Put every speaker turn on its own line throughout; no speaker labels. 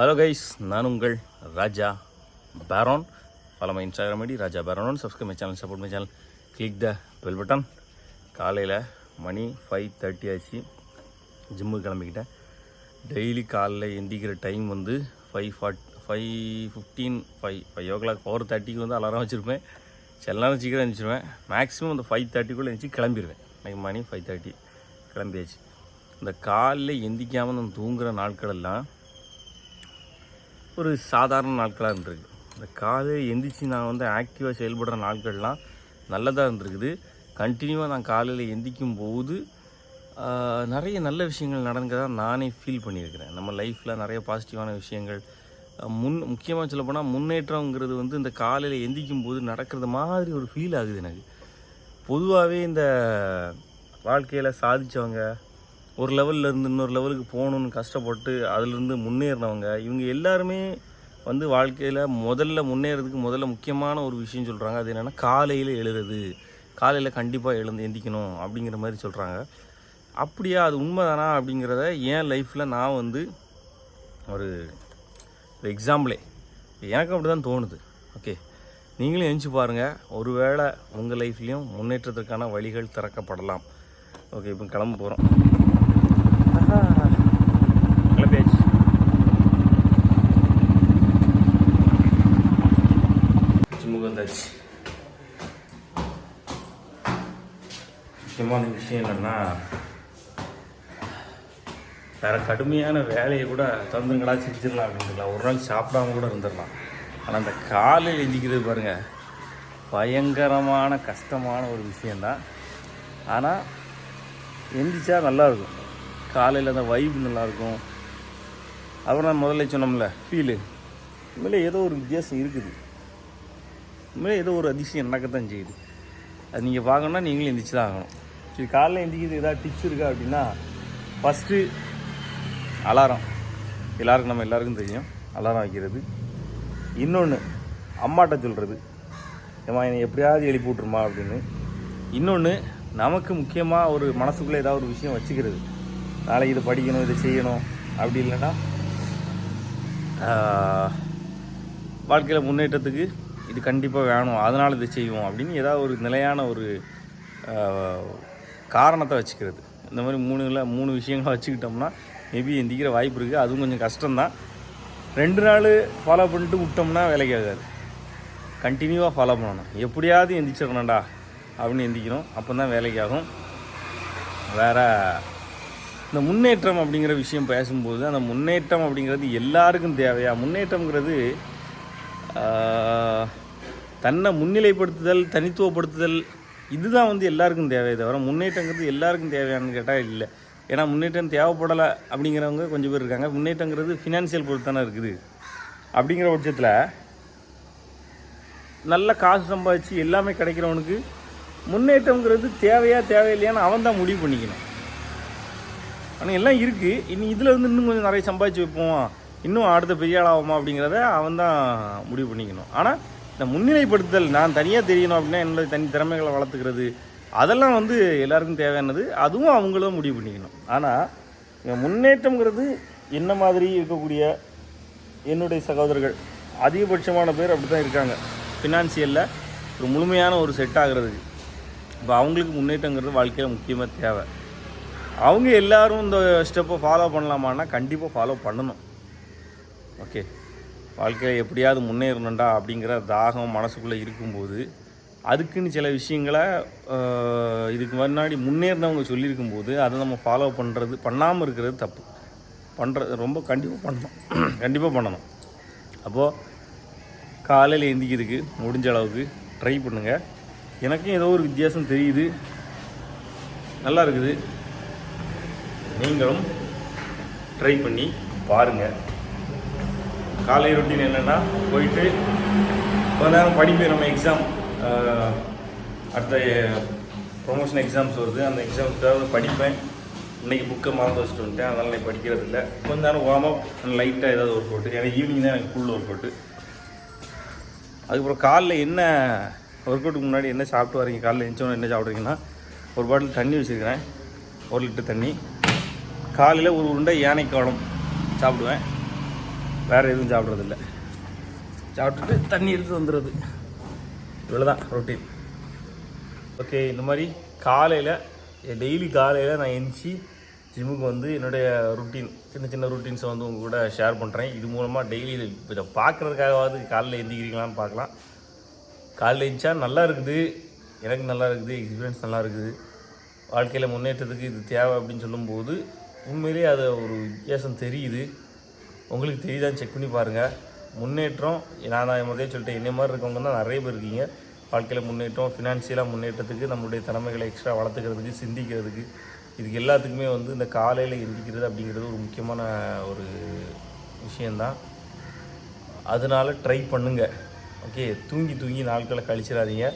Hello guys நான் உங்கள் Raja பேரோன் follow my Instagram ID Raja பேரோன் subscribe my channel support my channel click the bell button காலையில் மணி five thirty ஆச்சு. ஜிம்முக்கு கிளம்பிக்கிட்டேன். டெய்லி காலைல எந்திக்கிற டைம் வந்து five forty five fifteen five five o'clock four தேர்ட்டிக்கு வந்து அலாரம் வச்சுருப்பேன். சில நேரம் சீக்கிரம் எழுந்திரிச்சிருவேன் மேக்ஸிமம் அந்த ஃபைவ் தேர்ட்டிக்குள்ளே எழுந்திரிச்சு கிளம்பிடுவேன் இன்னைக்கு மணி ஃபைவ் தேர்ட்டி கிளம்பியாச்சு. இந்த காலைல எந்திக்காமல் நான் தூங்குகிற நாட்கள் எல்லாம் ஒரு சாதாரண நாட்களாக இருந்திருக்கு. இந்த காலையில் எந்திரிச்சு நான் வந்து ஆக்டிவாக செயல்படுற நாட்கள்லாம் நல்லதாக இருந்திருக்குது. கண்டினியூவாக நான் காலையில் எந்திக்கும் போது நிறைய நல்ல விஷயங்கள் நடந்ததாக நானே ஃபீல் பண்ணியிருக்கிறேன். நம்ம லைஃப்பில் நிறைய பாசிட்டிவான விஷயங்கள். முன் முக்கியமாக சொல்லப்போனால் முன்னேற்றங்கிறது வந்து இந்த காலையில் எந்திக்கும் போது நடக்கிறது மாதிரி ஒரு ஃபீல் ஆகுது எனக்கு. பொதுவாகவே இந்த வாழ்க்கையில் சாதித்தவங்க ஒரு லெவல்லேருந்து இன்னொரு லெவலுக்கு போகணுன்னு கஷ்டப்பட்டு அதிலிருந்து முன்னேறினவங்க இவங்க எல்லாருமே வந்து வாழ்க்கையில் முதல்ல முன்னேறதுக்கு முதல்ல முக்கியமான ஒரு விஷயம் சொல்கிறாங்க அது என்னென்னா காலையில் எழுறது. காலையில் கண்டிப்பாக எழுந்து எந்திக்கணும் அப்படிங்கிற மாதிரி சொல்கிறாங்க அப்படியா அது உண்மைதானா அப்படிங்கிறத என் லைஃப்பில் நான் வந்து ஒரு எக்ஸாம்பிளே எனக்கு அப்படி தான் தோணுது. ஓகே நீங்களும் எழுந்து பாருங்கள் ஒருவேளை உங்கள் லைஃப்லேயும் முன்னேற்றத்திற்கான வழிகள் திறக்கப்படலாம். ஓகே இப்போ கிளம்ப போகிறோம் கிளம்பியாச்சு ஜிம்முக்கு வந்தாச்சு முக்கியமான விஷயம் என்னென்னா வேற கடுமையான வேலையை கூட தந்துங்களா செஞ்சிடலாம் அப்படின்ட்டுலாம். ஒரு நாள் சாப்பிடாம கூட இருந்துடலாம். ஆனால் அந்த காலையில் எந்திக்கிறது பாருங்க பயங்கரமான கஷ்டமான ஒரு விஷயந்தான் ஆனால் எந்திரிச்சா நல்லாயிருக்கும் காலையில் அந்த வைப் நல்லாயிருக்கும் அப்புறம் நான் முதல்ல சொன்னோம்ல ஃபீலு உண்மையிலே ஏதோ ஒரு வித்தியாசம் இருக்குது. உண்மையிலே ஏதோ ஒரு அதிசயம் நடக்கத்தான் செய்யுது. அது நீங்கள் பார்க்கணுன்னா நீங்களும் எந்திரிச்சு தான் ஆகணும். சரி காலையில் எந்திரிக்கிறது ஏதாவது டிப்ஸ் இருக்கா அப்படின்னா ஃபஸ்ட்டு அலாரம் எல்லாருக்கும் நம்ம எல்லாருக்கும் தெரியும். அலாரம் வைக்கிறது. இன்னொன்று அம்மாட்ட சொல்கிறது ஏம்மா என்னை எப்படியாவது எழுப்பி விட்ருமா அப்படின்னு. இன்னொன்று நமக்கு முக்கியமாக ஒரு மனசுக்குள்ளே ஏதாவது ஒரு விஷயம் வச்சுக்கிறது. நாளைக்கு இதை படிக்கணும் இதை செய்யணும் அப்படி இல்லைன்னா வாழ்க்கையில் முன்னேற்றத்துக்கு இது கண்டிப்பாக வேணும். அதனால் இதை செய்வோம் அப்படின்னு ஏதாவது ஒரு நிலையான ஒரு காரணத்தை வச்சுக்கிறது. இந்த மாதிரி மூணுல மூணு விஷயங்களை வச்சுக்கிட்டோம்னா மேபி எந்திக்கிற வாய்ப்பு இருக்குது அதுவும் கொஞ்சம் கஷ்டம்தான். ரெண்டு நாள் ஃபாலோ பண்ணிட்டு விட்டோம்னா வேலைக்கு ஆகாது. கண்டினியூவாக ஃபாலோ பண்ணணும். எப்படியாவது எந்திரிச்சிடணும்டா அப்படின்னு எந்திக்கணும். அப்போ தான் வேலைக்கு ஆகும். வேற இந்த முன்னேற்றம் அப்படிங்கிற விஷயம் பேசும்போது அந்த முன்னேற்றம் அப்படிங்கிறது எல்லாருக்கும் தேவையா? முன்னேற்றம்ங்கிறது தன்னை முன்னிலைப்படுத்துதல் தனித்துவப்படுத்துதல் இதுதான் வந்து எல்லாருக்கும் தேவையே தவிர முன்னேற்றங்கிறது எல்லாருக்கும் தேவையானு கேட்டால் இல்லை. ஏன்னா முன்னேற்றம் தேவைப்படலை அப்படிங்கிறவங்க கொஞ்சம் பேர் இருக்காங்க. முன்னேற்றங்கிறது ஃபினான்சியல் பொறுத்து தானே இருக்குது. அப்படிங்கிற பட்சத்தில் நல்ல காசு சம்பாதிச்சு எல்லாமே கிடைக்கிறவனுக்கு முன்னேற்றங்கிறது தேவையா தேவையில்லையான்னு அவன் தான் முடிவு பண்ணிக்கணும். ஆனால் எல்லாம் இருக்குது இனி இதில் வந்து இன்னும் கொஞ்சம் நிறைய சம்பாதிச்சு வைப்போம்? இன்னும் அடுத்த பெரிய ஆளாகுமா ஆகுமா அப்படிங்கிறத அவன் தான் முடிவு பண்ணிக்கணும். ஆனால் இந்த முன்னிலைப்படுத்துதல் நான் தனியாக தெரியணும் அப்படின்னா என்னோட தனி திறமைகளை வளர்த்துக்கிறது அதெல்லாம் வந்து எல்லாருக்கும் தேவையானது அதுவும் அவங்களும் முடிவு பண்ணிக்கணும். ஆனால் இந்த முன்னேற்றங்கிறது என்ன மாதிரி இருக்கக்கூடிய என்னுடைய சகோதரர்கள் அதிகபட்சமான பேர் அப்படி தான் இருக்காங்க. ஃபினான்சியலில் ஒரு முழுமையான ஒரு செட் ஆகிறதுக்கு. இப்போ அவங்களுக்கு முன்னேற்றங்கிறது வாழ்க்கையில் முக்கியமாக தேவை. அவங்க எல்லாரும் இந்த ஸ்டெப்பை ஃபாலோ பண்ணலாமான்னா கண்டிப்பாக ஃபாலோ பண்ணணும். ஓகே. வாழ்க்கையில் எப்படியாவது முன்னேறணும்டா அப்படிங்கிற தாகம் மனசுக்குள்ளே இருக்கும்போது அதுக்குன்னு சில விஷயங்களை இதுக்கு முன்னாடி முன்னேறினவங்க சொல்லியிருக்கும்போது அதை நம்ம ஃபாலோ பண்ணுறது பண்ணாமல் இருக்கிறது தப்பு. பண்ணுறது ரொம்ப கண்டிப்பாக பண்ணணும். கண்டிப்பாக பண்ணணும். அப்போது காலையில் எந்திக்கிறதுக்கு முடிஞ்ச அளவுக்கு ட்ரை பண்ணுங்கள் எனக்கும் ஏதோ ஒரு வித்தியாசம் தெரியுது. நல்லா இருக்குது. நீங்களும் ட்ரை பண்ணி பாருங்கள் காலை ரொட்டீன் என்னென்னா போயிட்டு கொஞ்ச நேரம் படிப்பேன் நம்ம எக்ஸாம் அடுத்த ப்ரொமோஷன் எக்ஸாம்ஸ் வருது. அந்த எக்ஸாம்ஸ்க்காக படிப்பேன். இன்னைக்கு புக்கை மறந்து வச்சுட்டு வந்துட்டேன். அதனால் நான் படிக்கிறது இல்லை. கொஞ்ச நேரம் வார்ம் லைட்டாக ஏதாவது ஒர்க் அவுட்டு ஏன்னா ஈவினிங் தான் எனக்கு ஃபுல் ஒர்க் அவுட்டு அதுக்கப்புறம் காலைல என்ன ஒர்க் அவுட்டுக்கு முன்னாடி என்ன சாப்பிட்டு வரீங்க? காலைல எழுந்தோன்னு என்ன சாப்பிட்றீங்கன்னா ஒரு பாட்டில் தண்ணி வச்சுருக்கிறேன். ஒரு லிட்டர் தண்ணி. காலையில் ஒரு உருண்டை யானைக்காலம் சாப்பிடுவேன். வேறு எதுவும் சாப்பிட்றதில்ல. சாப்பிட்டுட்டு தண்ணி எடுத்து வந்துடுறது. இவ்வளோதான் ரொட்டீன் ஓகே இந்த மாதிரி காலையில் டெய்லி காலையில் நான் எந்திரிச்சு ஜிம்முக்கு வந்து என்னுடைய ருட்டீன் சின்ன சின்ன ருட்டீன்ஸை வந்து உங்கள் கூட ஷேர் பண்ணுறேன் இது மூலமாக டெய்லி இதை இதை பார்க்குறதுக்காகவாவது காலையில் எந்திரிக்கிறீங்களான்னு பார்க்கலாம். காலையில் எழுந்திரிச்சா நல்லா இருக்குது. எனக்கு நல்லா இருக்குது எக்ஸ்பீரியன்ஸ் நல்லா இருக்குது. வாழ்க்கையில் முன்னேற்றத்துக்கு இது தேவை அப்படின்னு சொல்லும்போது உண்மையிலேயே அது ஒரு வித்தியாசம் தெரியுது. உங்களுக்கு தெரியுதான்னு செக் பண்ணி பாருங்கள் முன்னேற்றம் நான் நான் முதலே சொல்லிட்டேன் என்ன மாதிரி இருக்கவங்க தான் நிறைய பேர் இருக்கீங்க. வாழ்க்கையில் முன்னேற்றம் ஃபினான்ஷியலாக முன்னேற்றத்துக்கு நம்மளுடைய திறமைகளை எக்ஸ்ட்ரா வளர்த்துக்கிறதுக்கு சிந்திக்கிறதுக்கு இதுக்கு எல்லாத்துக்குமே வந்து இந்த காலையில் எந்திக்கிறது அப்படிங்கிறது ஒரு முக்கியமான ஒரு விஷயந்தான் அதனால ட்ரை பண்ணுங்கள் ஓகே தூங்கி தூங்கி நாட்களை கழிச்சிடாதீங்க.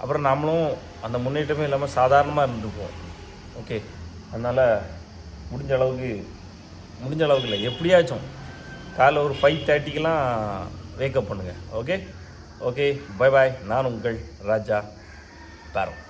அப்புறம் நம்மளும் அந்த முன்னேற்றமே இல்லாமல் சாதாரணமாக இருந்துப்போம். ஓகே அதனால் முடிஞ்ச அளவுக்கு முடிஞ்ச அளவுக்கு இல்லை. எப்படியாச்சும் காலைல ஒரு ஃபைவ் தேர்ட்டிக்கெலாம் வேக்கப் பண்ணுங்கள் ஓகே ஓகே பை பாய் நான் உங்கள் ராஜா பேரம்